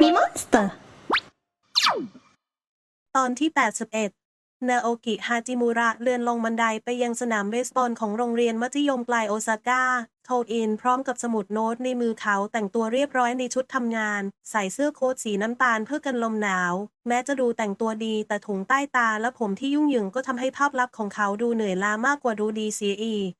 มีมอนสเตอร์ ตอนที่ 81 นาโอกิ ฮาจิมุระ เลื่อนลงบันไดไปยังสนามเบสบอลของโรงเรียนมัธยมปลายโอซาก้า โทอินพร้อมกับสมุดโน้ตในมือเขาแต่งตัวเรียบร้อยในชุดทำงาน ใส่เสื้อโค้ทสีน้ำตาลเพื่อกันลมหนาว แม้จะดูแต่งตัวดีแต่ถุงใต้ตาและผมที่ยุ่งเหยิงก็ทำให้ภาพลักษณ์ของเขาดูเหนื่อยล้ามากกว่าดูดีเสียอีก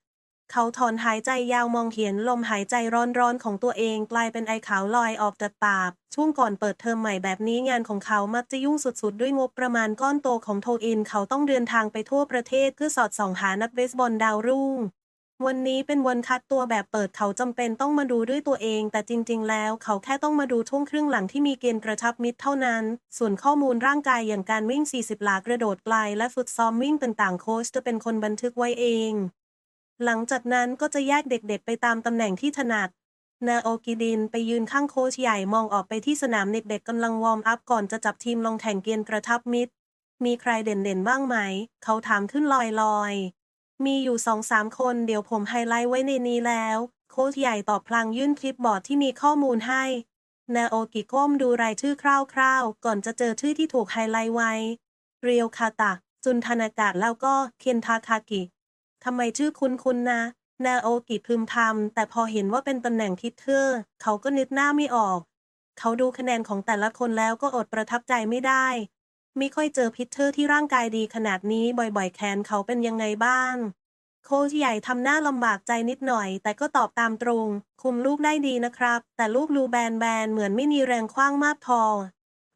เขาถอนหายใจยาวมองเห็นลมหายใจร้อนๆ ของตัวเองกลายเป็นไอขาวลอยออกจากปาก ช่วงก่อนเปิดเทอมใหม่แบบนี้งานของเขามักจะยุ่งสุดๆ ด้วยงบประมาณก้อนโตของโทอิน เขาต้องเดินทางไปทั่วประเทศเพื่อสอดส่องหานักเบสบอลดาวรุ่ง วันนี้เป็นวันคัดตัวแบบเปิดเขาจำเป็นต้องมาดูด้วยตัวเอง แต่จริง ๆ แล้วเขาแค่ต้องมาดูช่วงครึ่งหลังที่มีเกณฑ์กระชับมิตรเท่านั้น ส่วนข้อมูลร่างกายอย่างการวิ่ง 40 หลากระโดดไกลและฝึกซ้อมวิ่งต่างๆ โค้ชจะเป็นคนบันทึกไว้เอง หลังจากนั้นก็จะแยกเด็กๆ ไปตามตำแหน่งที่ถนัด นาโอกิดินไปยืนข้างโค้ชใหญ่มองออกไปที่สนามเด็กๆกำลังวอร์มอัพก่อนจะจับทีมลงแข่งเกียนกระทับมิตรมีใครเด่นๆบ้างไหม เขาถามขึ้นลอยๆ มีอยู่สองสามคนเดี๋ยวผมไฮไลท์ไว้ในนี้แล้ว โค้ชใหญ่ตอบพลางยื่นคลิปบอร์ดที่มีข้อมูลให้ นาโอกิก้มดูรายชื่อคร่าวๆ ก่อนจะเจอชื่อที่ถูกไฮไลท์ไว้ เรียวคาตะ จุนทานากะแล้วก็เคนทาคากิ ทำไมชื่อคุ้นๆนะ นาโอกิพึมพำแต่พอเห็นว่าเป็นตำแหน่งพิทเทอร์เขาก็นึกหน้าไม่ออก เขาดูคะแนนของแต่ละคนแล้วก็อดประทับใจไม่ได้ ไม่ค่อยเจอพิทเทอร์ที่ร่างกายดีขนาดนี้บ่อยๆแขนเขาเป็นยังไงบ้าง โค้ชใหญ่ทำหน้าลำบากใจนิดหน่อย แต่ก็ตอบตามตรง คุมลูกได้ดีนะครับ แต่ลูกลูแบนแบนๆเหมือนไม่มีแรงคว้างมากพอ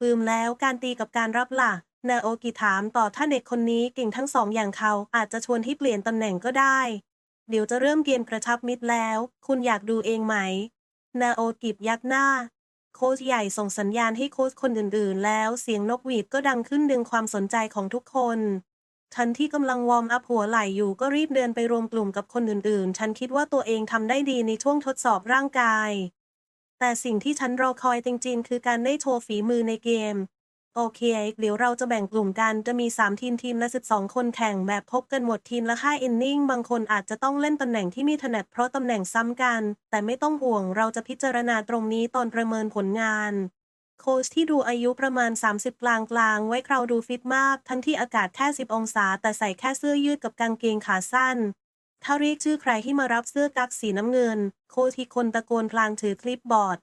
ปืมแล้วการตีกับการรับหล่ะ นาโอกิถามต่อถ้าเด็กคนนี้เก่งทั้งสองอย่างเขาอาจจะชวนที่เปลี่ยนตำแหน่งก็ได้ เดี๋ยวจะเริ่มเกมกระชับมิตรแล้ว คุณอยากดูเองไหม นาโอกิบยักหน้า โค้ชใหญ่ส่งสัญญาณให้โค้ชคนอื่นๆ แล้วเสียงนกหวีดก็ดังขึ้นดึงความสนใจของทุกคนฉันที่กำลังวอร์มอัพหัวไหล่อยู่ก็รีบเดินไปรวมกลุ่มกับคนอื่นๆ ฉันคิดว่าตัวเองทำได้ดีในช่วงทดสอบร่างกาย แต่สิ่งที่ฉันรอคอยจริงๆ คือการได้โชว์ฝีมือในเกม โอเคเดี๋ยวเราจะแบ่งกลุ่มกันจะมี 3 ทีมทีมละ 12 คนแข่งแบบพบกันหมดทีมละ5อินนิ่งบางคนอาจจะต้องเล่นตำแหน่งที่มีถนัดเพราะตำแหน่งซ้ำกัน แต่ไม่ต้องห่วงเราจะพิจารณาตรงนี้ตอนประเมินผลงานโค้ชที่ดูอายุประมาณ 30 กลางกลางไว้คราวดูฟิตมาก ทั้งที่อากาศแค่ 10 องศา แต่ใส่แค่เสื้อยืดกับกางเกงขาสั้น ถ้าเรียกชื่อใครที่มารับเสื้อกั๊กสีน้ำเงิน โค้ชที่คนตะโกนพลางถือคลิปบอร์ด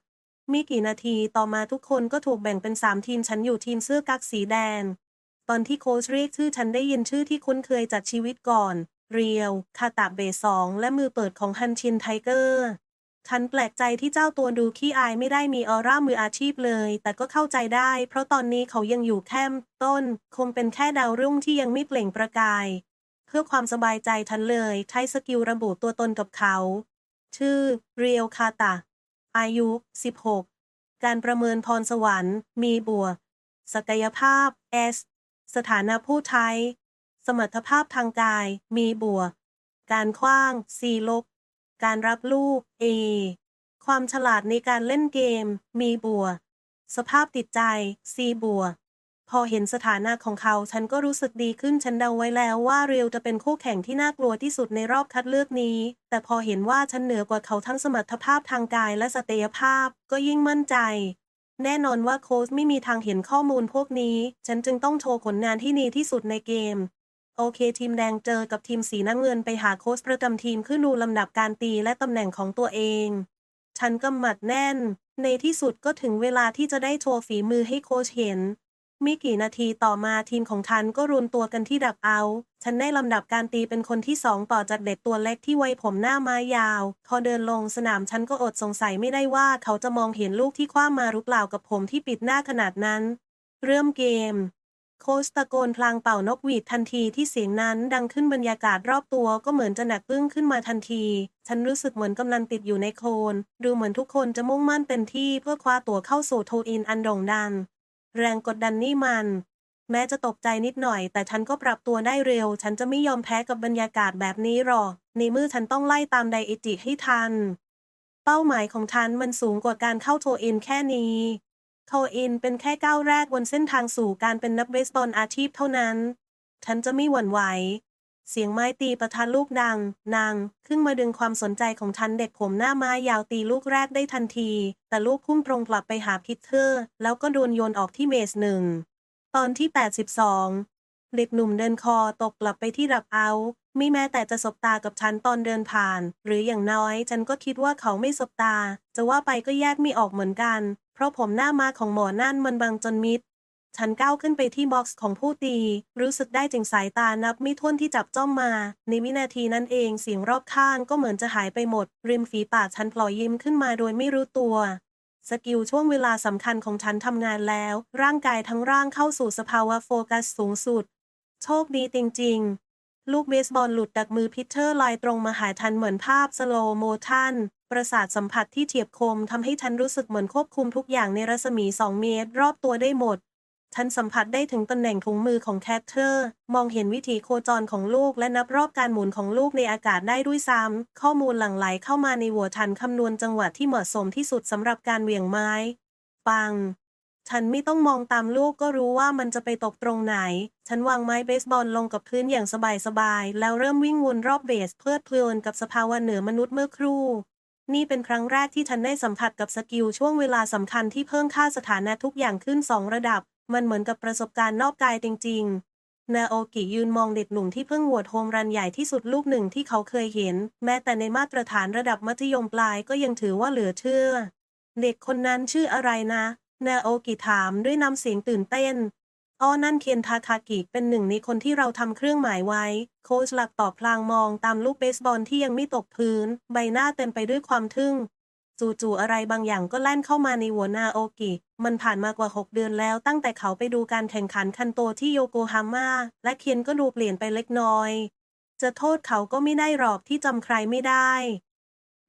ไม่กี่นาทีต่อมาทุกคนก็ถูกแบ่งเป็น3ทีมฉันอยู่ทีมเสื้อกั๊กสีแดง ตอนที่โค้ชเรียกชื่อฉันได้ยินชื่อที่คุ้นเคยจากชีวิตก่อน เรียว คาตาเบสองและมือเปิดของฮันชินไทเกอร์ฉันแปลกใจที่เจ้าตัวดูขี้อายไม่ได้มีออร่ามืออาชีพเลย แต่ก็เข้าใจได้ เพราะตอนนี้เขายังอยู่แค่ต้น คงเป็นแค่ดาวรุ่งที่ยังไม่เปล่งประกาย เพื่อความสบายใจฉันเลย ใช้สกิลระบุตัวตนกับเขา ชื่อ เรียวคาตา อายุ 16 การประเมินพรสวรรค์ มีบวก ศักยภาพ S สถานะผู้ใช้ สมรรถภาพทางกาย มีบวก การคว้าง C ลบ การรับลูก A ความฉลาดในการเล่นเกม มีบวก สภาพติดใจ C บวก พอเห็นสถานะของเขา ฉันก็รู้สึกดีขึ้นฉันเดาไว้แล้วว่าเรียวจะเป็นคู่แข่งที่น่ากลัวที่สุดในรอบคัดเลือกนี้ แต่พอเห็นว่าฉันเหนือกว่าเขาทั้งสมรรถภาพทางกายและสเตยภาพ ก็ยิ่งมั่นใจ แน่นอนว่าโค้ชไม่มีทางเห็นข้อมูลพวกนี้ ฉันจึงต้องโชว์ผลงานที่ดีที่สุดในเกม โอเค ทีมแดงเจอกับทีมสีน้ำเงินไปหาโค้ชประจำทีมขึ้นดูลำดับการตีและตำแหน่งของตัวเอง ฉันกำหมัดแน่น ในที่สุดก็ถึงเวลาที่จะได้โชว์ฝีมือให้โค้ชเห็น ไม่กี่นาทีต่อมาทีมของฉันก็รวมตัวกันที่ดักเอา ฉันได้ลำดับการตีเป็นคนที่สองต่อจากเด็กตัวเล็กที่ไว้ผมหน้าไม้ยาว พอเดินลงสนามฉันก็อดสงสัยไม่ได้ว่าเขาจะมองเห็นลูกที่คว้ามาหรือเปล่ากับผมที่ปิดหน้าขนาดนั้น เริ่มเกม โค้ชตะโกนพลางเป่านกหวีดทันทีที่เสียงนั้นดังขึ้นบรรยากาศรอบตัวก็เหมือนจะหนักอึ้งขึ้นมาทันที ฉันรู้สึกเหมือนกำลังติดอยู่ในโคลนดูเหมือนทุกคนจะมุ่งมั่นเต็มที่เพื่อคว้าตั๋วเข้าสู่โทอินอันโด่งดัง แรงกดดันนี่มัน แม้จะตกใจนิดหน่อย แต่ฉันก็ปรับตัวได้เร็ว ฉันจะไม่ยอมแพ้กับบรรยากาศแบบนี้หรอกในเมื่อฉันต้องไล่ตามไดเอจิให้ทัน เป้าหมายของฉันมันสูงกว่าการเข้าโทอินแค่นี้โทอินเป็นแค่ก้าวแรกบนเส้นทางสู่การเป็นนักเบสบอลอาชีพเท่านั้น ฉันจะไม่หวั่นไหว เสียงไม้ตีประทัดลูกดัง นาง ขึ้นมาดึงความสนใจของฉันเด็กผมหน้าไม้ยาวตีลูกแรกได้ทันที แต่ลูกพุ่งตรงกลับไปหาพิทเทอร์ แล้วก็โดนโยนออกที่เมสหนึ่ง ตอนที่ 82 เด็กหนุ่มเดินคอตกกลับไปที่ดับเอาไม่แม้แต่จะสบตากับฉันตอนเดินผ่าน หรืออย่างน้อยฉันก็คิดว่าเขาไม่สบตา จะว่าไปก็แยกไม่ออกเหมือนกัน เพราะผมหน้ามาของหมอนั่นมันบังจนมิด ฉันก้าวขึ้นไปที่บ็อกซ์ของผู้ตี รู้สึกได้จึงสายตานับไม่ถ้วนที่จับจ้องมา ในวินาทีนั้นเองเสียงรอบข้างก็เหมือนจะหายไปหมด ริมฝีปากฉันพลอยยิ้มขึ้นมาโดยไม่รู้ตัวสกิลช่วงเวลาสำคัญของฉันทำงานแล้ว ร่างกายทั้งร่างเข้าสู่สภาวะโฟกัสสูงสุด โชคดีจริง ๆ ลูกเบสบอลหลุดจากมือพิเทอร์ลอยตรงมาหาทันเหมือนภาพสโลโมชันประสาทสัมผัสที่เฉียบคมทำให้ฉันรู้สึกเหมือนควบคุมทุกอย่างในรัศมี 2 เมตร รอบตัวได้หมด ฉันสัมผัสได้ถึงตำแหน่งถุงมือของแคทเทอร์ มองเห็นวิถีโคจรของลูกและนับรอบการหมุนของลูกในอากาศได้ด้วยซ้ำ ข้อมูลหลั่งไหลเข้ามาในหัวฉันคำนวณจังหวะที่เหมาะสมที่สุดสำหรับการเหวี่ยงไม้ ปัง ฉันไม่ต้องมองตามลูกก็รู้ว่ามันจะไปตกตรงไหน ฉันวางไม้เบสบอลลงกับพื้นอย่างสบายๆ แล้วเริ่มวิ่งวนรอบเบสเพลิดเพลินกับสภาวะเหนือมนุษย์เมื่อครู่นี่เป็นครั้งแรกที่ฉันได้สัมผัสกับสกิลช่วงเวลาสำคัญที่เพิ่มค่าสถานะทุกอย่างขึ้นสองระดับ มันเหมือนกับประสบการณ์นอกกายจริง ๆ นาโอกิยืนมองเด็กหนุ่มที่เพิ่งหวดโฮมรันใหญ่ที่สุดลูกหนึ่งที่เขาเคยเห็น แม้แต่ในมาตรฐานระดับมัธยมปลายก็ยังถือว่าเหลือเชื่อ เด็กคนนั้นชื่ออะไรนะ นาโอกิถามด้วยน้ำเสียงตื่นเต้นอ้อนั่นเคนทาคากิเป็นหนึ่งในคนที่เราทำเครื่องหมายไว้ โค้ชหลักตอบพลางมองตามลูกเบสบอลที่ยังไม่ตกพื้น ใบหน้าเต็มไปด้วยความทึ่ง จู่ๆอะไรบางอย่างก็แล่นเข้ามาในหัวนาโอกิ มันผ่านมากว่า 6 เดือนแล้วตั้งแต่เขาไปดูการแข่งขันคันโตที่โยโกฮาม่าและเคียนก็ดูเปลี่ยนไปเล็กน้อย จะโทษเขาก็ไม่ได้หรอกที่จำใครไม่ได้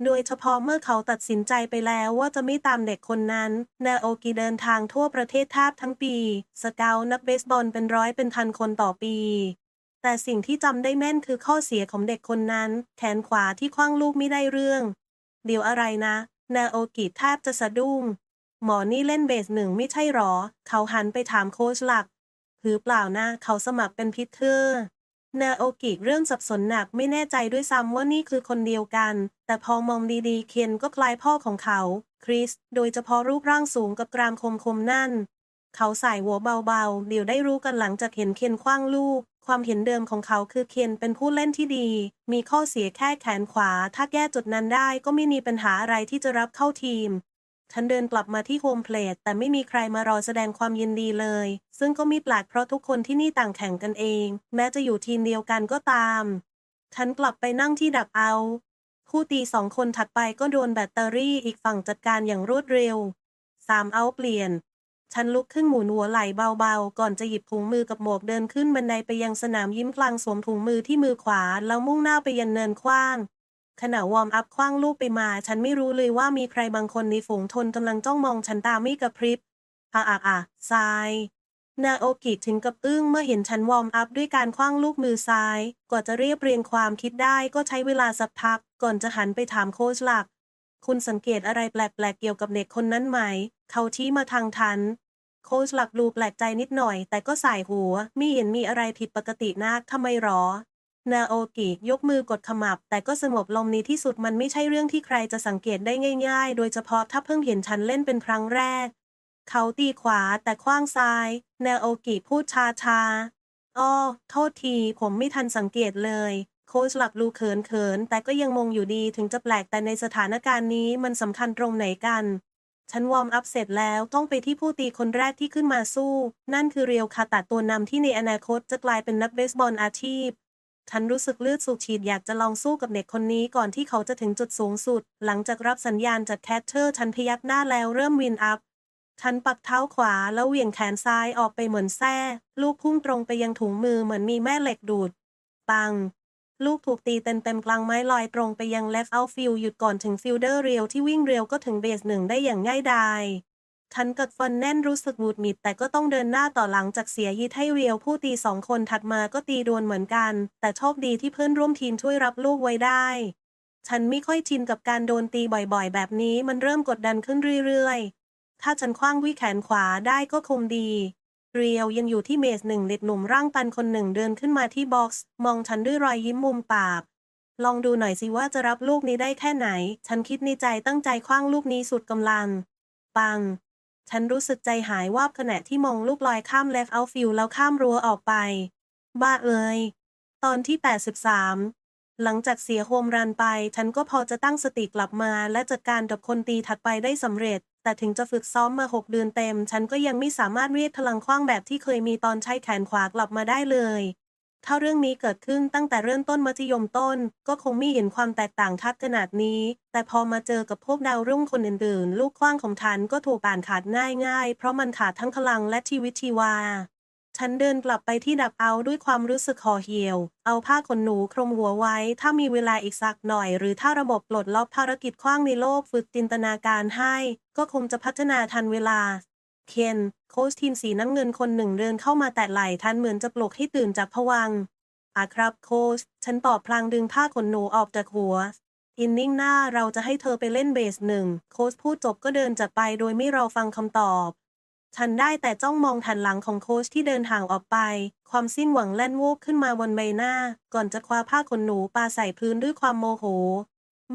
โดยเฉพาะเมื่อเขาตัดสินใจไปแล้วว่าจะไม่ตามเด็กคนนั้น นาโอกิเดินทางทั่วประเทศแทบทั้งปี สเกลนักเบสบอลเป็นร้อยเป็นพันคนต่อปีแต่สิ่งที่จำได้แม่นคือข้อเสียของเด็กคนนั้น แขนขวาที่คว้างลูกไม่ได้เรื่อง เดี๋ยวอะไรนะ นาโอกิแทบจะสะดุ้ง หมอนี่เล่นเบสหนึ่งไม่ใช่หรอ เขาหันไปถามโค้ชหลักหือเปล่านะ เขาสมัครเป็นพิทเทอร์ นาโอกิเริ่มสับสนหนักไม่แน่ใจด้วยซ้ำว่านี่คือคนเดียวกัน แต่พอมองดีๆ เคนก็คล้ายพ่อของเขา คริส โดยเฉพาะรูปร่างสูงกับกรามคมๆนั่น เขาใส่หัวเบาๆ เดี๋ยวได้รู้กันหลังจากเห็นเคนคว้างลูก ความเห็นเดิมของเขาคือเคนเป็นผู้เล่นที่ดี มีข้อเสียแค่แขนขวา ถ้าแก้จุดนั้นได้ก็ไม่มีปัญหาอะไรที่จะรับเข้าทีมฉันเดินกลับมาที่โฮมเพลทแต่ไม่มีใครมารอแสดงความยินดีเลย ซึ่งก็ม่แปลกเพราะทุกคนที่นี่ต่างแข่งกันเอง แม้จะอยู่ทีมเดียวกันก็ตาม ฉันกลับไปนั่งที่ดักเอาผู้ตีสองคนถัดไปก็โดนแบตเตอรี่อีกฝั่งจัดการอย่างรวดเร็วสามเอาเปลี่ยน ฉันลุกขึ้นหมุนหัวไหล่เบาๆ ก่อนจะหยิบถุงมือกับหมวกเดินขึ้นบันไดไปยังสนามยิ้มกลางสวมถุงมือที่มือขวา แล้วมุ่งหน้าไปยังเนินกว้างขณะวอร์มอัพคว้างลูกไปมา ฉันไม่รู้เลยว่ามีใครบางคนในฝูงชนกำลังจ้องมองฉันตาไม่กระพริบอะอะอะซ้าย นาโอกิถึงกับอึ้งเมื่อเห็นฉันวอร์มอัพด้วยการคว้างลูกมือซ้าย กว่าจะเรียบเรียงความคิดได้ก็ใช้เวลาสักพัก ก่อนจะหันไปถามโค้ชหลัก คุณสังเกตอะไรแปลกๆเกี่ยวกับเด็กคนนั้นไหม เขาชี้มาทางทัน โค้ชหลักดูแปลกใจนิดหน่อย แต่ก็สายหัว ไม่เห็นมีอะไรผิดปกตินักทำไมหรอ นาโอกิยกมือกดขมับ แต่ก็สงบลมในที่สุดมันไม่ใช่เรื่องที่ใครจะสังเกตได้ง่าย ๆ โดยเฉพาะถ้าเพิ่งเห็นฉันเล่นเป็นครั้งแรก เขาตีขวาแต่คว้างซ้าย นาโอกิพูดชาชาๆอ้อโทษที ผมไม่ทันสังเกตเลย โค้ชหลักลูเขินเขินๆแต่ก็ยังมงอยู่ดีถึงจะแปลกแต่ในสถานการณ์นี้มันสำคัญตรงไหนกัน ฉันวอร์มอัพเสร็จแล้วต้องไปที่ผู้ตีคนแรกที่ขึ้นมาสู้ นั่นคือเรียวคาตาตัวนำที่ในอนาคตจะกลายเป็นนักเบสบอลอาชีพ ฉันรู้สึกเลือดสูบฉีดอยากจะลองสู้กับเด็กคนนี้ก่อนที่เขาจะถึงจุดสูงสุด หลังจากรับสัญญาณจากแคทเทอร์ ฉันพยักหน้าแล้วเริ่มวินอัพฉันปักเท้าขวาแล้วเหวี่ยงแขนซ้ายออกไปเหมือนแส้ลูกพุ่งตรงไปยังถุงมือเหมือนมีแม่เหล็กดูด ปัง ลูกถูกตีเต็มๆกลางไม้ลอยตรงไปยัง left outfield หยุดก่อนถึงฟิลเดอร์เรียวที่วิ่งเร็วก็ถึงเบสหนึ่งได้อย่างง่ายดายฉันกัดฟันแน่นรู้สึกหงุดหงิดแต่ก็ต้องเดินหน้าต่อหลังจากเสียยีดให้เรียวผู้ตีสองคนถัดมาก็ตีดวลเหมือนกัน แต่โชคดีที่เพื่อนร่วมทีมช่วยรับลูกไว้ได้ ฉันไม่ค่อยชินกับการโดนตีบ่อยๆ แบบนี้มันเริ่มกดดันขึ้นเรื่อยๆ ถ้าฉันคว้างวิแขนขวาได้ก็คงดี เรียวยังอยู่ที่เมสหนึ่งเด็กหนุ่มร่างตันคนหนึ่งเดินขึ้นมาที่บ็อกซ์ มองฉันด้วยรอยยิ้มมุมปาก ลองดูหน่อยสิว่าจะรับลูกนี้ได้แค่ไหน ฉันคิดในใจตั้งใจคว้างลูกนี้สุดกำลัง ปัง ฉันรู้สึกใจหายวาบขณะที่มองลูกลอยข้ามเลฟเอาฟิลแล้วข้ามรั้วออกไป บ้าเอ่ยตอนที่ 83 หลังจากเสียโฮมรันไป ฉันก็พอจะตั้งสติกลับมาและจัดการกับคนตีถัดไปได้สำเร็จแต่ถึงจะฝึกซ้อมมา 6 เดือนเต็ม ฉันก็ยังไม่สามารถเรียกพลังคว้างแบบที่เคยมีตอนใช้แขนขวากลับมาได้เลย ถ้าเรื่องนี้เกิดขึ้นตั้งแต่เริ่มต้นมัธยมต้น ก็คงไม่เห็นความแตกต่างทัดขนาดนี้ แต่พอมาเจอกับพวกดาวรุ่งคนอื่นๆ ลูกคว้างของฉันก็ถูกป่านขาดง่ายๆ เพราะมันขาดทั้งพลังและชีวิตชีวา ฉันเดินกลับไปที่ดับเอาด้วยความรู้สึกห่อเหี่ยว เอาผ้าขนหนูคลุมหัวไว้ ถ้ามีเวลาอีกสักหน่อย หรือถ้าระบบปลดล็อกภารกิจคว้างในโลกฝึกจินตนาการให้ ก็คงจะพัฒนาทันเวลา เคนโค้ชทีมสีน้ำเงินคนหนึ่งเดินเข้ามาแตะไหล่ทันเหมือนจะปลุกให้ตื่นจากผวังอะครับโค้ชฉันตอบพลางดึงผ้าขนหนูออกจากหัวอินนิ่งหน้าเราจะให้เธอไปเล่นเบสหนึ่ง โค้ชพูดจบก็เดินจากไปโดยไม่รอฟังคำตอบ ฉันได้แต่จ้องมองทันหลังของโค้ชที่เดินห่างออกไป ความสิ้นหวังแล่นวูบขึ้นมาบนใบหน้า ก่อนจะคว้าผ้าขนหนูปาใส่พื้นด้วยความโมโห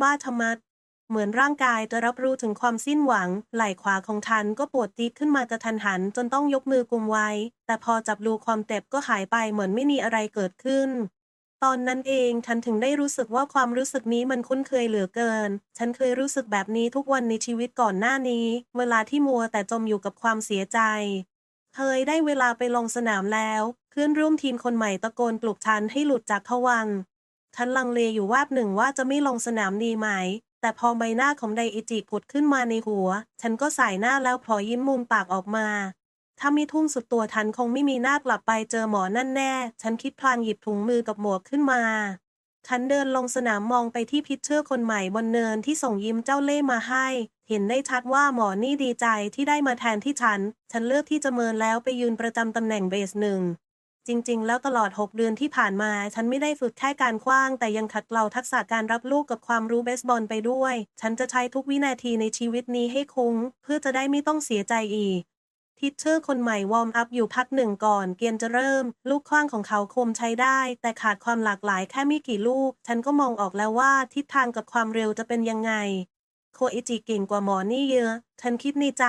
บ้าทมัดเหมือนร่างกายจะรับรู้ถึงความสิ้นหวัง ไหล่ขวาของทันก็ปวดจี๊ดขึ้นมากระทันหัน จนต้องยกมือกุมไว้ แต่พอจับดูความเจ็บก็หายไปเหมือนไม่มีอะไรเกิดขึ้น ตอนนั้นเองฉันถึงได้รู้สึกว่าความรู้สึกนี้มันคุ้นเคยเหลือเกิน ฉันเคยรู้สึกแบบนี้ทุกวันในชีวิตก่อนหน้านี้ เวลาที่มัวแต่จมอยู่กับความเสียใจ เคยได้เวลาไปลงสนามแล้ว เพื่อนร่วมทีมคนใหม่ตะโกนปลุกฉันให้หลุดจากผวัง ฉันลังเลอยู่วาบหนึ่งว่าจะไม่ลงสนามดีไหม แต่พอใบหน้าของไดอิจิผุดขึ้นมาในหัว ฉันก็สายหน้าแล้วพลอยยิ้มมุมปากออกมา ถ้าไม่ทุ่มสุดตัวทันคงไม่มีหน้ากลับไปเจอหมอนั่นแน่ ฉันคิดพลางหยิบถุงมือกับหมวกขึ้นมา ฉันเดินลงสนามมองไปที่พิชเชอร์คนใหม่บนเนินที่ส่งยิ้มเจ้าเล่ห์มาให้ เห็นได้ชัดว่าหมอนี่ดีใจที่ได้มาแทนที่ฉัน ฉันเลือกที่จะเมินแล้วไปยืนประจำตำแหน่งเบสหนึ่งจริง ๆ แล้วตลอด 6 เดือนที่ผ่านมา ฉันไม่ได้ฝึกแค่การคว้าง แต่ยังขัดเกลาทักษะการรับลูกกับความรู้เบสบอลไปด้วย ฉันจะใช้ทุกวินาทีในชีวิตนี้ให้คุ้มเพื่อจะได้ไม่ต้องเสียใจอีก ทิชเชอร์คนใหม่วอร์มอัพอยู่พักหนึ่งก่อนเกมจะเริ่ม ลูกคว้างของเขาคมใช้ได้ แต่ขาดความหลากหลายแค่ไม่กี่ลูก ฉันก็มองออกแล้วว่าทิศทางกับความเร็วจะเป็นยังไง โคอิจิเก่งกว่าหมอนี่เยอะ ฉันคิดในใจ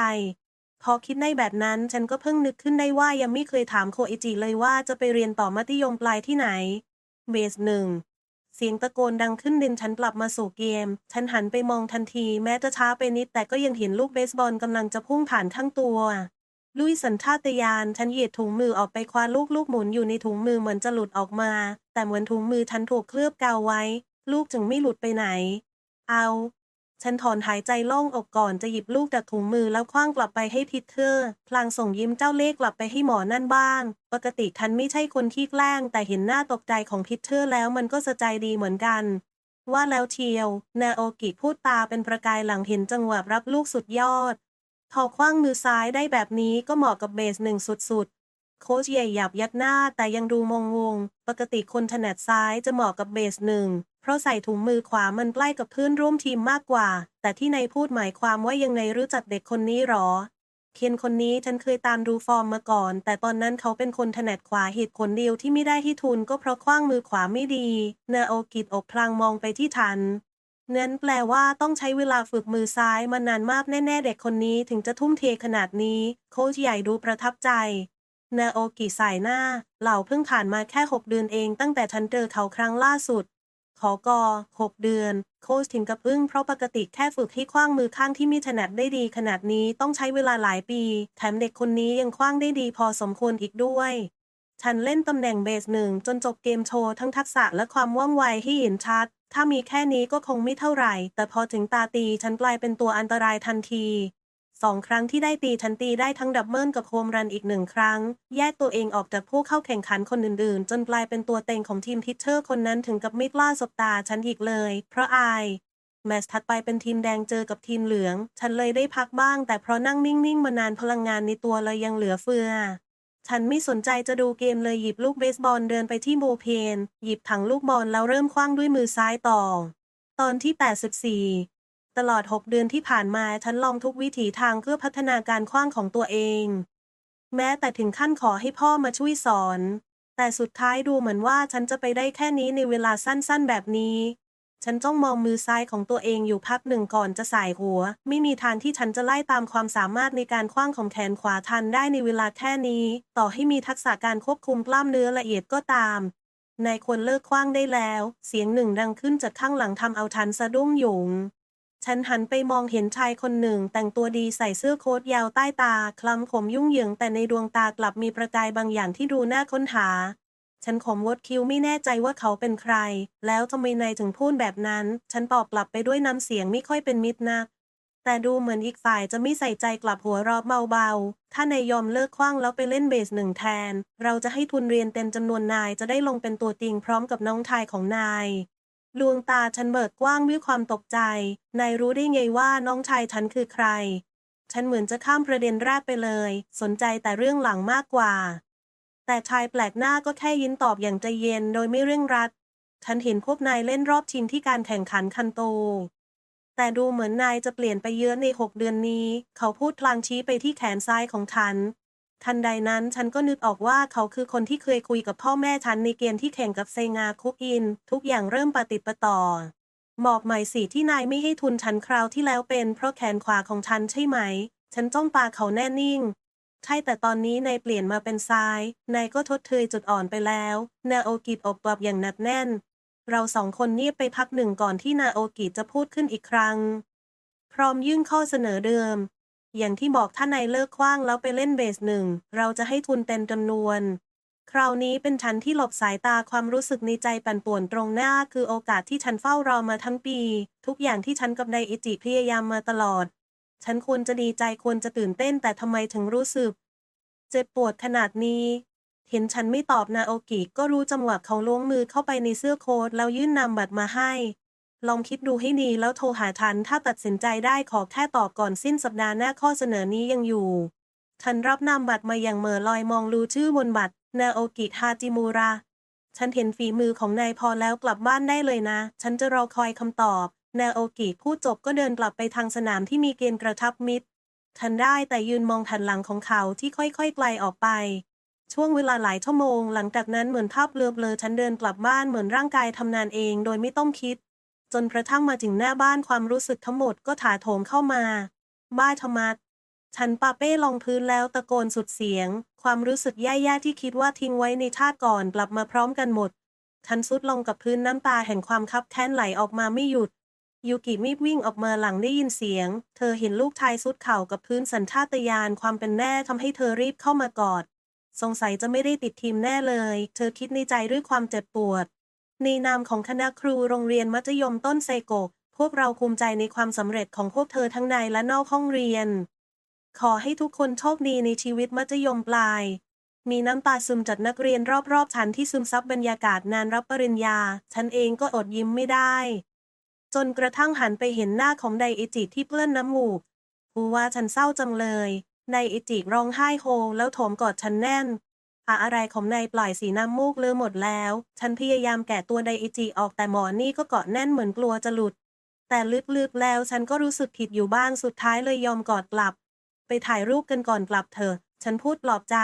พอคิดในแบบนั้นฉันก็เพิ่งนึกขึ้นได้ว่ายังไม่เคยถามโคอิจิเลยว่าจะไปเรียนต่อมัธยมปลายที่ไหน เบสหนึ่งเสียงตะโกนดังขึ้นดินฉันกลับมาสู่เกม ฉันหันไปมองทันที แม้จะช้าไปนิดแต่ก็ยังเห็นลูกเบสบอลกำลังจะพุ่งผ่านข้างตัว ลุยสัญชาตญาณฉันเหยียดถุงมือออกไปคว้าลูกลูกหมุนอยู่ในถุงมือเหมือนจะหลุดออกมา แต่เหมือนถุงมือฉันถูกเคลือบกาวไว้ ลูกจึงไม่หลุดไปไหน เอา ฉันถอนหายใจโล่งอกก่อนจะหยิบลูกจากถุงมือแล้วคว้างกลับไปให้พิทเทอร์ พลางส่งยิ้มเจ้าเล่กลับไปให้หมอนั่นบ้าง ปกติทันไม่ใช่คนที่แกล้ง แต่เห็นหน้าตกใจของพิทเทอร์แล้วมันก็สะใจดีเหมือนกัน ว่าแล้วเชียว นาโอกิพูดตาเป็นประกายหลังเห็นจังหวะรับลูกสุดยอด พอคว้างมือซ้ายได้แบบนี้ก็เหมาะกับเบสหนึ่งสุดๆ โค้ชใหญ่หยับยักหน้าแต่ยังดูมงวงปกติคนถนัดซ้ายจะเหมาะกับเบสหนึ่ง เพราะใส่ถุงมือขวามันใกล้กับเพื่อนร่วมทีมมากกว่า แต่ที่นายพูดหมายความว่ายังไงรู้จักเด็กคนนี้หรอ เคียนคนนี้ฉันเคยตามดูฟอร์มมาก่อน แต่ตอนนั้นเขาเป็นคนถนัดขวาเหตุผลเดียวที่ไม่ได้ที่ทุนก็เพราะคว้างมือขวาไม่ดี นาโอกิดอกพลางมองไปที่ทัน นั้นแปลว่าต้องใช้เวลาฝึกมือซ้ายมานานมากแน่ๆ เด็กคนนี้ถึงจะทุ่มเทขนาดนี้ โค้ชใหญ่ดูประทับใจ นาโอกิสายหน้า เหล่าเพิ่งผ่านมาแค่ 6 เดือนเองตั้งแต่ฉันเจอเขาครั้งล่าสุด ขอกอ6เดือน โค้ชถึงกับอึ้งเพราะปกติแค่ฝึกให้คว้างมือข้างที่มีถนัดได้ดีขนาดนี้ต้องใช้เวลาหลายปี แถมเด็กคนนี้ยังคว้างได้ดีพอสมควรอีกด้วยฉันเล่นตำแหน่งเบสหนึ่งจนจบเกมโชว์ทั้งทักษะและความว่องไวให้เห็นชัด ถ้ามีแค่นี้ก็คงไม่เท่าไหร่ แต่พอถึงตาตีฉันกลายเป็นตัวอันตรายทันทีสองครั้งที่ได้ตีฉันตีได้ทั้งดับเบิลกับโฮมรันอีกหนึ่งครั้ง แยกตัวเองออกจากผู้เข้าแข่งขันคนอื่นๆ จนกลายเป็นตัวเต็งของทีมทิชเชอร์คนนั้นถึงกับไม่กล้าสบตาฉันอีกเลย เพราะอายแมตช์ถัดไปเป็นทีมแดงเจอกับทีมเหลือง ฉันเลยได้พักบ้างแต่เพราะนั่งนิ่งๆมานานพลังงานในตัวเลยยังเหลือเฟือ ฉันไม่สนใจจะดูเกมเลยหยิบลูกเบสบอลเดินไปที่โบเพน หยิบถังลูกบอลแล้วเริ่มคว้างด้วยมือซ้ายต่อ ตอนที่ 84 ตลอด 6 เดือนที่ผ่านมาฉันลองทุกวิถีทางเพื่อพัฒนาการคว้างของตัวเอง แม้แต่ถึงขั้นขอให้พ่อมาช่วยสอน แต่สุดท้ายดูเหมือนว่าฉันจะไปได้แค่นี้ในเวลาสั้นๆแบบนี้ ฉันจ้องมองมือซ้ายของตัวเองอยู่พักหนึ่งก่อนจะสายหัว ไม่มีทางที่ฉันจะไล่ตามความสามารถในการคว้างของแขนขวาทันได้ในเวลาแค่นี้ ต่อให้มีทักษะการควบคุมกล้ามเนื้อละเอียดก็ตาม นายควรเลิกคว้างได้แล้ว เสียงหนึ่งดังขึ้นจากข้างหลังทำเอาทันสะดุ้งหยงฉันหันไปมองเห็นชายคนหนึ่งแต่งตัวดีใส่เสื้อโค้ทยาวใต้ตา คล้ำผมยุ่งเหยิงแต่ในดวงตากลับมีประกายบางอย่างที่ดูน่าค้นหา ฉันขมวดคิ้วไม่แน่ใจว่าเขาเป็นใคร แล้วทำไมนายถึงพูดแบบนั้น ฉันตอบกลับไปด้วยน้ำเสียงไม่ค่อยเป็นมิตรนัก แต่ดูเหมือนอีกฝ่ายจะไม่ใส่ใจกลับหัวรอบเบาๆ ถ้านายยอมเลิกคว้างแล้วไปเล่นเบสหนึ่งแทน เราจะให้ทุนเรียนเต็มจำนวนนายจะได้ลงเป็นตัวติงพร้อมกับน้องชายของนายดวงตาฉันเบิกกว้างด้วยความตกใจ นายรู้ได้ไงว่าน้องชายฉันคือใคร ฉันเหมือนจะข้ามประเด็นแรกไปเลย สนใจแต่เรื่องหลังมากกว่า แต่ชายแปลกหน้าก็แค่ยิ้มตอบอย่างใจเย็นโดยไม่เร่งรัด ฉันเห็นพวกนายเล่นรอบชิงที่การแข่งขันคันโต แต่ดูเหมือนนายจะเปลี่ยนไปเยอะในหกเดือนนี้ เขาพูดพลางชี้ไปที่แขนซ้ายของฉัน ทันใดนั้นฉันก็นึกออกว่าเขาคือคนที่เคยคุยกับพ่อแม่ฉันในเกมที่แข่งกับเซงาคุกอิน ทุกอย่างเริ่มปฏิดประต่อบอกใหม่สิที่นายไม่ให้ทุนฉันคราวที่แล้วเป็น เพราะแขนขวาของฉันใช่ไหม ฉันจ้องตาเขาแน่นิ่ง ใช่แต่ตอนนี้นายเปลี่ยนมาเป็นซ้าย นายก็ทดเทยจุดอ่อนไปแล้ว นาโอกิอบกลับอย่างหนักแน่น เราสองคนเงียบไปพักหนึ่งก่อนที่นาโอกิจะพูดขึ้นอีกครั้ง พร้อมยื่นข้อเสนอเดิม อย่างที่บอกถ้านายเลิกคว้างแล้วไปเล่นเบสหนึ่ง เราจะให้ทุนเต็มจำนวน คราวนี้เป็นฉันที่หลบสายตาความรู้สึกในใจปั่นป่วนตรงหน้า คือโอกาสที่ฉันเฝ้ารอมาทั้งปี ทุกอย่างที่ฉันกับนายอิจิพยายามมาตลอด ฉันควรจะดีใจควรจะตื่นเต้นแต่ทำไมถึงรู้สึก เจ็บปวดขนาดนี้ เห็นฉันไม่ตอบนาโอกิก็รู้จังหวะเขาล้วงมือเข้าไปในเสื้อโค้ทแล้วยื่นนำบัตรมาให้ ลองคิดดูให้ดีแล้วโทรหาฉัน ถ้าตัดสินใจได้ขอแค่ตอบก่อนสิ้นสัปดาห์หน้าข้อเสนอนี้ยังอยู่ฉันรับนามบัตรมาอย่างเหม่อลอยมองรู้ชื่อบนบัตรนาโอกิฮาจิมูระ ฉันเห็นฝีมือของนายพอแล้วกลับบ้านได้เลยนะ ฉันจะรอคอยคำตอบ นาโอกิพูดจบก็เดินกลับไปทางสนามที่มีเกณฑ์กระทับมิตรฉันได้แต่ยืนมองแผ่นหลังของเขาที่ค่อยๆไกลออกไป ช่วงเวลาหลายชั่วโมง หลังจากนั้นเหมือนภาพเลือบเลอฉันเดินกลับบ้านเหมือนร่างกายทำงานเองโดยไม่ต้องคิด จนกระทั่งมาถึงหน้าบ้านความรู้สึกทั้งหมดก็ถาโถมเข้ามา บ้าธรรมัดฉันปาเป้ลงพื้นแล้วตะโกนสุดเสียง ความรู้สึกแย่ๆที่คิดว่าทิ้งไว้ในชาติก่อนกลับมาพร้อมกันหมดฉันซุดลงกับพื้นน้ำตาแห่งความคับแค้นไหลออกมาไม่หยุด ยูกิมีบวิ่งออกมาหลังได้ยินเสียง เธอเห็นลูกชายซุดเข่ากับพื้นสัญชาตญาณความเป็นแม่ทำให้เธอรีบเข้ามากอด สงสัยจะไม่ได้ติดทีมแน่เลย เธอคิดในใจด้วยความเจ็บปวด ในนามของคณะครูโรงเรียนมัธยมต้นไซโกะพวกเราภูมิใจในความสำเร็จของพวกเธอทั้งในและนอกห้องเรียน ขอให้ทุกคนโชคดีในชีวิตมัธยมปลาย มีน้ำตาซึมจากนักเรียนรอบๆฉันที่ซึมซับบรรยากาศนานรับปริญญา ฉันเองก็อดยิ้มไม่ได้ จนกระทั่งหันไปเห็นหน้าของไดอิจิที่เปื้อนน้ำมูกกูว่าฉันเศร้าจังเลยไดอิจิร้องไห้โฮแล้วโถมกอดฉันแน่นอะอะไรของนายปล่อยสีน้ำมูกเลอหมดแล้ว ฉันพยายามแกะตัวไดอิจิออกแต่หมอนี่ก็เกาะแน่นเหมือนกลัวจะหลุด แต่ลึกๆแล้วฉันก็รู้สึกผิดอยู่บ้างสุดท้ายเลยยอมกอดกลับ ไปถ่ายรูปกันก่อนกลับเถอะ ฉันพูดปลอบใจ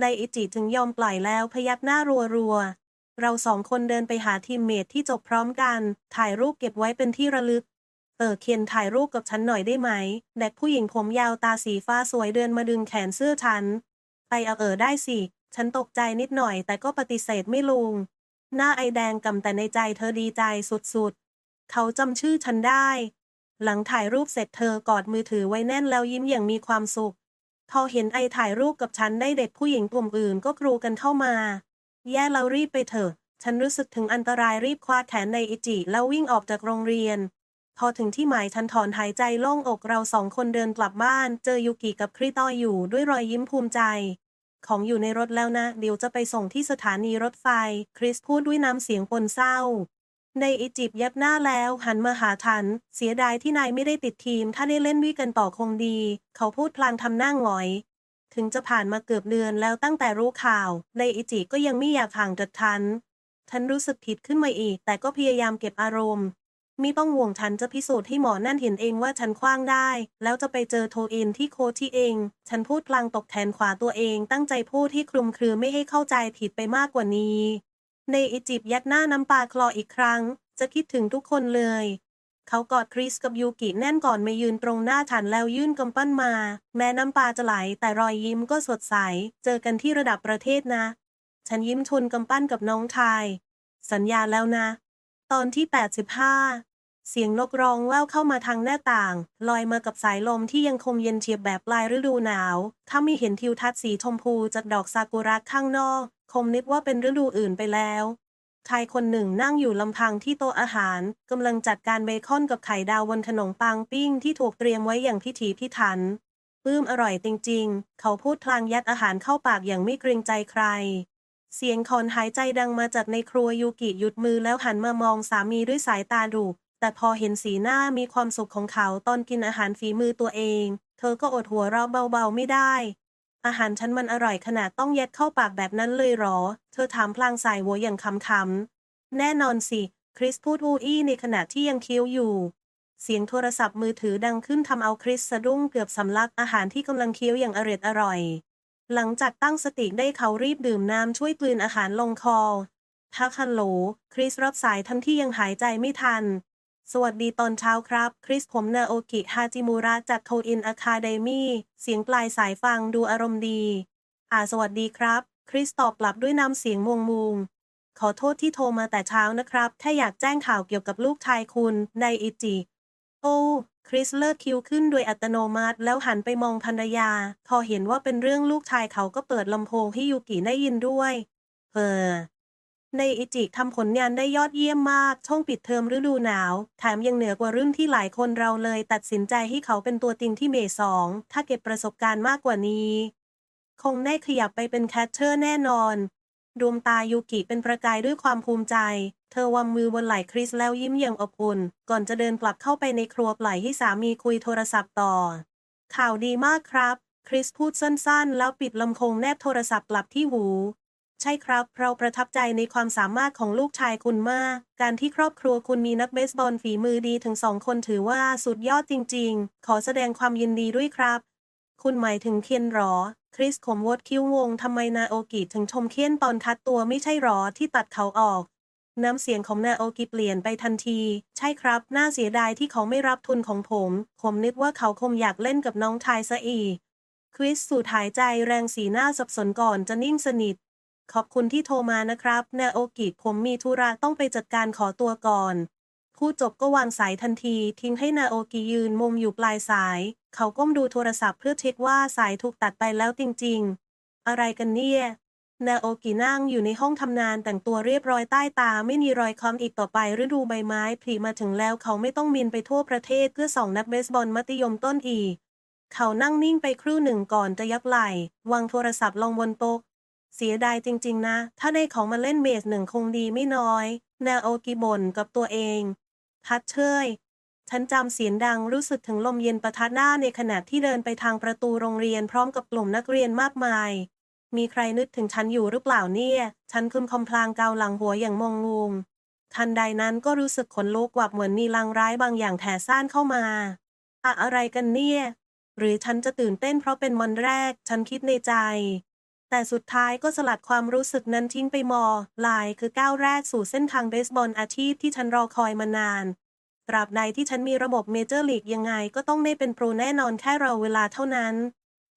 ไดอิจิถึงยอมปล่อยแล้วพยักหน้ารัวๆ เราสองคนเดินไปหาทีมเมทที่จบพร้อมกัน ถ่ายรูปเก็บไว้เป็นที่ระลึก เออเคียนถ่ายรูปกับฉันหน่อยได้ไหม เด็กผู้หญิงผมยาวตาสีฟ้าสวยเดินมาดึงแขนเสื้อฉัน ไปเอาเออได้สิ ฉันตกใจนิดหน่อยแต่ก็ปฏิเสธไม่ลง หน้าไอแดงกำแต่ในใจเธอดีใจสุดๆ เขาจำชื่อฉันได้ หลังถ่ายรูปเสร็จเธอกอดมือถือไว้แน่นแล้วยิ้มอย่างมีความสุข พอเห็นไอถ่ายรูปกับฉันได้เด็กผู้หญิงกลุ่มอื่นก็กรูกันเข้ามา แย่แล้วรีบไปเถอะ ฉันรู้สึกถึงอันตรายรีบคว้าแขนในอิจิ แล้ววิ่งออกจากโรงเรียน พอถึงที่หมายฉันถอนหายใจโล่งอกเราสองคนเดินกลับบ้าน เจอยูกิกับคริตอยอยู่ด้วยรอยยิ้มภูมิใจ ของอยู่ในรถแล้วนะ เดี๋ยวจะไปส่งที่สถานีรถไฟ คริสพูดด้วยน้ำเสียงปนเศร้า ในอียิปต์ยับหน้าแล้ว หันมาหาฉัน เสียดายที่นายไม่ได้ติดทีม ถ้าได้เล่นด้วยกันต่อคงดี เขาพูดพลางทำหน้าหงอย ถึงจะผ่านมาเกือบเดือนแล้วตั้งแต่รู้ข่าวในอิจิก็ยังไม่อยากห่างจากฉัน ฉันรู้สึกผิดขึ้นมาอีก แต่ก็พยายามเก็บอารมณ์มีต้องห่วงฉันจะพิสูจน์ให้หมอนั่นเห็นเองว่าฉันคว้างได้ แล้วจะไปเจอโทอินที่โคที่เอง ฉันพูดพลางตกแขนขวาตัวเอง ตั้งใจพูดที่คลุมเครือไม่ให้เข้าใจผิดไปมากกว่านี้ ในอียิปยัดหน้าน้ำปลาคลออีกครั้ง จะคิดถึงทุกคนเลย เขากอดคริสกับยูกิแน่นก่อนมายืนตรงหน้าฉันแล้วยื่นกำปั้นมา แม้น้ำปลาจะไหลแต่รอยยิ้มก็สดใส เจอกันที่ระดับประเทศนะ ฉันยิ้มชนกำปั้นกับน้องชาย สัญญาแล้วนะ ตอนที่ 85 เสียงนกร้องแว่วเข้ามาทางหน้าต่าง ลอยมากับสายลมที่ยังคงเย็นเฉียบแบบปลายฤดูหนาว ถ้าไม่เห็นทิวทัศน์สีชมพูจากดอกซากุระข้างนอก คงนึกว่าเป็นฤดูอื่นไปแล้ว ชายคนหนึ่งนั่งอยู่ลำพังที่โต๊ะอาหารกำลังจัดการเบคอนกับไข่ดาวบนขนมปังปิ้งที่ถูกเตรียมไว้อย่างพิถีพิถันปื้มอร่อยจริงๆ เขาพูดพลางยัดอาหารเข้าปากอย่างไม่เกรงใจใคร เสียงคอนหายใจดังมาจากในครัวยูกิหยุดมือแล้วหันมามองสามีด้วยสายตาดุแต่พอเห็นสีหน้ามีความสุขของเขาตอนกินอาหารฝีมือตัวเอง เธอก็อดหัวเราะเบาๆไม่ได้ อาหารฉันมันอร่อยขนาดต้องเยัดเข้าปากแบบนั้นเลยหรอ เธอถามพลางสายหัวอย่างคำๆแน่นอนสิ คริสพูดอูอี้ในขณะที่ยังเคี้ยวอยู่ เสียงโทรศัพท์มือถือดังขึ้นทำเอาคริสสะดุ้งเกือบสำลักอาหารที่กำลังเคี้ยวอย่างอร็ดอร่อย หลังจากตั้งสติได้เขารีบดื่มน้ำช่วยกลืนอาหารลงคอทักฮัลโหล คริสรับสายทั้งที่ยังหายใจไม่ทัน สวัสดีตอนเช้าครับ คริสผมนาโอกิฮาจิมูระจากโคอินอะคาเดมี่เสียงปลายสายฟังดูอารมณ์ดี อ่าสวัสดีครับ คริสตอบกลับด้วยน้ำเสียงมวงมุงขอโทษที่โทรมาแต่เช้านะครับ แค่อยากแจ้งข่าวเกี่ยวกับลูกชายคุณในอิจิโอ้คริสเลิกคิวขึ้นโดยอัตโนมัติ แล้วหันไปมองภรรยา พอเห็นว่าเป็นเรื่องลูกชายเขาก็เปิดลำโพงให้ยูกิได้ยินด้วย เออ ในอิจิทำผลงานได้ยอดเยี่ยมมาก ช่วงปิดเทอมฤดูหนาว แถมยังเหนือกว่ารุ่นที่หลายคนเราเลยตัดสินใจให้เขาเป็นตัวติงที่เมสอง ถ้าเก็บประสบการณ์มากกว่านี้ คงได้ขยับไปเป็นแคชเชอร์แน่นอน ดวงตายูกิเป็นประกายด้วยความภูมิใจ เธอวางมือบนไหล่คริสแล้วยิ้มอย่างอบอุ่น ก่อนจะเดินกลับเข้าไปในครัวปล่อยให้สามีคุยโทรศัพท์ต่อ ข่าวดีมากครับ คริสพูดสั้นๆ แล้วปิดลำโพงแนบโทรศัพท์กลับที่หู ใช่ครับ เราประทับใจในความสามารถของลูกชายคุณมาก การที่ครอบครัวคุณมีนักเบสบอลฝีมือดีถึงสองคนถือว่าสุดยอดจริง ๆ ขอแสดงความยินดีด้วยครับ คุณหมายถึงเคียนหรอ คริสขมวดคิ้วงงทำไมนาโอกิถึงชมเคียนตอนคัดตัวไม่ใช่หรอที่ตัดเขาออกน้ำเสียงของนาโอกิเปลี่ยนไปทันที ใช่ครับ น่าเสียดายที่เขาไม่รับทุนของผม ผมนึกว่าเขาคงอยากเล่นกับน้องชายซะอีก คริสสูดหายใจแรงสีหน้าสับสนก่อนจะนิ่งสนิท ขอบคุณที่โทรมานะครับนาโอกิผมมีธุระต้องไปจัดการขอตัวก่อนพูดจบก็วางสายทันที ทิ้งให้นาโอกิยืนมุมอยู่ปลายสาย เขาก้มดูโทรศัพท์เพื่อเช็คว่าสายถูกตัดไปแล้วจริง ๆ อะไรกันเนี่ยนาโอกินั่งอยู่ในห้องทำงานแต่งตัวเรียบร้อยใต้ตาไม่มีรอยคล้ำอีกต่อไปฤดูใบไม้ผลิมาถึงแล้วเขาไม่ต้องบินไปทั่วประเทศเพื่อส่องนักเบสบอลมัธยมต้นอีก เขานั่งนิ่งไปครู่หนึ่งก่อนจะยักไหล่วางโทรศัพท์ลงบนโต๊ะ เสียดายจริงๆนะ ถ้าได้ของมาเล่นเบสหนึ่งคงดีไม่น้อย นาโอกิบ่นกับตัวเองพัดเชยฉันจำเสียงดังรู้สึกถึงลมเย็นประทะหน้าในขณะที่เดินไปทางประตูโรงเรียนพร้อมกับกลุ่มนักเรียนมากมาย มีใครนึกถึงฉันอยู่หรือเปล่าเนี่ย ฉันคึมคำพลางเกาหลังหัวอย่างมงงงทันใดนั้นก็รู้สึกขนลุกวับเหมือนมีลางร้ายบางอย่างแผ่ซ่านเข้ามาอะอะไรกันเนี่ย หรือฉันจะตื่นเต้นเพราะเป็นวันแรก ฉันคิดในใจ แต่สุดท้ายก็สลัดความรู้สึกนั้นทิ้งไปมอ ลายคือก้าวแรกสู่เส้นทางเบสบอลอาชีพที่ฉันรอคอยมานาน ตราบใดที่ฉันมีระบบเมเจอร์ลีกยังไงก็ต้องได้เป็นโปรแน่นอนแค่รอเวลาเท่านั้น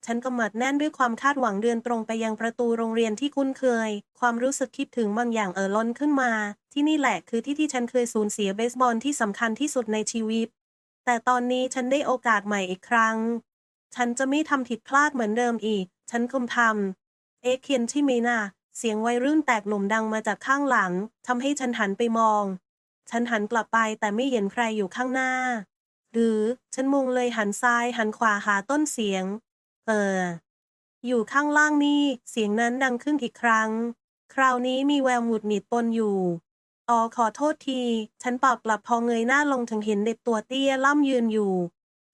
ฉันกำมัดแน่นด้วยความคาดหวังเดินตรงไปยังประตูโรงเรียนที่คุ้นเคย ความรู้สึกคิดถึงบางอย่างเอ่อล้นขึ้นมา ที่นี่แหละคือที่ที่ฉันเคยสูญเสียเบสบอลที่สำคัญที่สุดในชีวิต แต่ตอนนี้ฉันได้โอกาสใหม่อีกครั้ง ฉันจะไม่ทำผิดพลาดเหมือนเดิมอีก ฉันคุมทำ เอ๊ะเคียนที่มีน่ะ เสียงวัยรุ่นแตกหนุ่มดังมาจากข้างหลังทำให้ฉันหันไปมอง ฉันหันกลับไปแต่ไม่เห็นใครอยู่ข้างหน้า หรือฉันมุงเลยหันซ้ายหันขวาหาต้นเสียง เออ อยู่ข้างล่างนี่ เสียงนั้นดังขึ้นอีกครั้ง คราวนี้มีแววหงุดหงิดปนอยู่อ๋อขอโทษที ฉันตอบกลับพอเงยหน้าลงถึงเห็นเด็กตัวเตี้ยล่ำยืนอยู่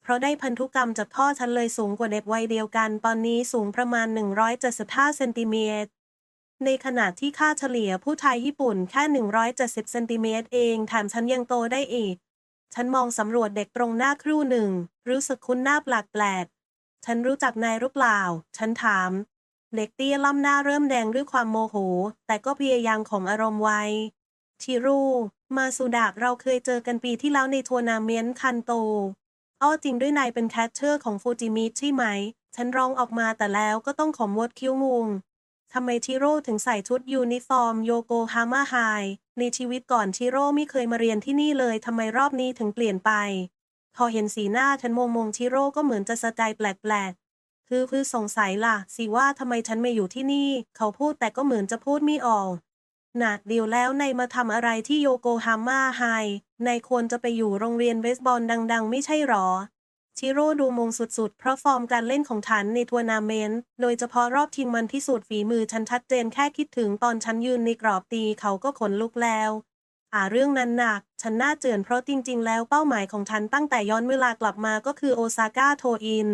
เพราะได้พันธุกรรมจากพ่อฉันเลยสูงกว่าเด็กวัยเดียวกัน ตอนนี้สูงประมาณ 175เซนติเมตร ในขณะที่ค่าเฉลี่ยผู้ชายญี่ปุ่นแค่ 170เซนติเมตรเองแถมฉันยังโตได้อีก ฉันมองสำรวจเด็กตรงหน้าครู่หนึ่ง รู้สึกคุ้นหน้าแปลกๆฉันรู้จักนายหรือเปล่า ฉันถาม เด็กเตี้ยล่ำหน้าเริ่มแดงด้วยความโมโห แต่ก็พยายามข่มอารมณ์ไว้ชิรูมาสุดะเราเคยเจอกันปีที่แล้วในทัวร์นาเมนต์คันโต อ้อจริงด้วยนายเป็นแคชเชอร์ของฟูจิมิใช่ไหม ฉันร้องออกมาแต่แล้วก็ต้องขอมวดคิ้วมุงทำไมชิโร่ถึงใส่ชุดยูนิฟอร์มโยโกฮาม่าไฮในชีวิตก่อนชิโร่ไม่เคยมาเรียนที่นี่เลยทำไมรอบนี้ถึงเปลี่ยนไป พอเห็นสีหน้าฉันมงมงชิโร่ก็เหมือนจะสะใจแปลกๆ คือคือสงสัยล่ะ สิว่าทำไมฉันไม่อยู่ที่นี่ เขาพูดแต่ก็เหมือนจะพูดไม่ออก หนักเดียวแล้วในมาทำอะไรที่โยโกฮาม่าไฮในควรจะไปอยู่โรงเรียนเบสบอลดัง ๆ ไม่ใช่หรอ ชิโร่ดูมงสุด ๆ เพราะฟอร์มการเล่นของฉันในทัวร์นาเมนต์ โดยเฉพาะรอบชิงมันที่สุดฝีมือฉันชัดเจนแค่คิดถึงตอนฉันยืนในกรอบตีเขาก็ขนลุกแล้ว อ่าเรื่องนั้นหนัก ฉันน่าเจือนเพราะจริง ๆ แล้วเป้าหมายของฉันตั้งแต่ย้อนเวลากลับมาก็คือโอซาก้าโทอิน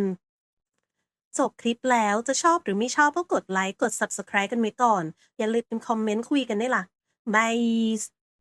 จบคลิปแล้วจะชอบหรือไม่ชอบก็กดไลค์ กด Subscribe กันไว้ก่อน อย่าลืมคอมเมนต์คุยกันได้ละ่ะบาย